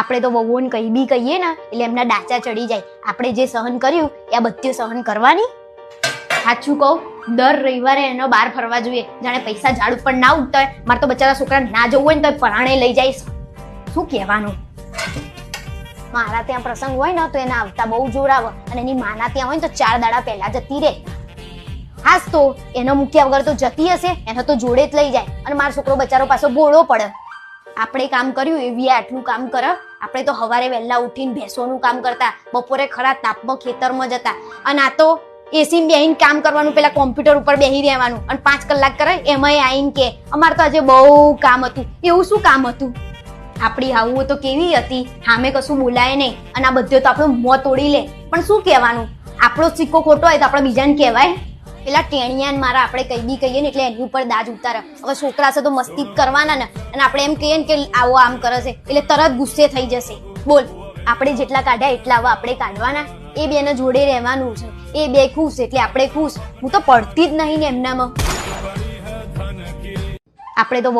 આપણે તો વહુઓને કંઈ બી કહીએ ને, એટલે એમના ડાચા ચડી જાય. આપણે જે સહન કર્યું, એ બધું સહન કરવાની? સાચું કહું, દર રવિવારે એનો બહાર ફરવા જોઈએ. જાણે પૈસા ઝાડ ઉપર ના ઉગતા હોય, મારે તો બચારા છોકરા ના જવું હોય ને તો પરાણે લઈ જઈશ શું કહેવાનું? મારા ત્યાં પ્રસંગ હોય ને, તો એના આવતા બહુ જોર આવે અને એની માના ત્યાં હોય ને, તો ચાર દાડા પહેલા જતી રહે. હાસ તો, એનો મૂક્યા વગર તો જતી હશે, એનો તો જોડે જ લઈ જાય. અને મારો છોકરો બચારો પાછો બોળો પડે. આપણે કામ કર્યું એવી આટલું કામ કર. આપણે તો સવારે વહેલા ઉઠીને ભેંસોનું કામ કરતા, બપોરે ખરા તાપમાં ખેતરમાં જતા. અને આ તો એસી બેહીને કામ કરવાનું, પેલા કોમ્પ્યુટર ઉપર બેહી રહેવાનું. અને પાંચ કલાક કરે, એમાંય આવીને કે, અમારે તો આજે બહુ કામ હતું. એવું શું કામ હતું? આપણી આવું તો કેવી હતી? સામે કશું બોલાય નહીં. અને આ બધું તો આપણું મોં તોડી લે. પણ શું કહેવાનું? આપણો સિક્કો ખોટો હોય તો આપણે બીજાને કહેવાય. પેલા ટેણિયાન મારા આપણે કઈ બી કહીએ ને એટલે એની ઉપર દાજ ઉતારે. હવે છોકરા છે તો મસ્તી કરવાના ને. અને આપણે એમ કહીએ ને કે આવો આમ કરે છે. એટલે તરત ગુસ્સે થઈ જશે. બોલ, આપણે જેટલા કાઢ્યા એટલા આવા આપણે કાઢવાના. એ બેને જોડે રહેવાનું છે. એ બે ખુશ, એટલે આપણે ખુશ. હું તો પડતી જ નહીં ને એમનામાં. આપણે તો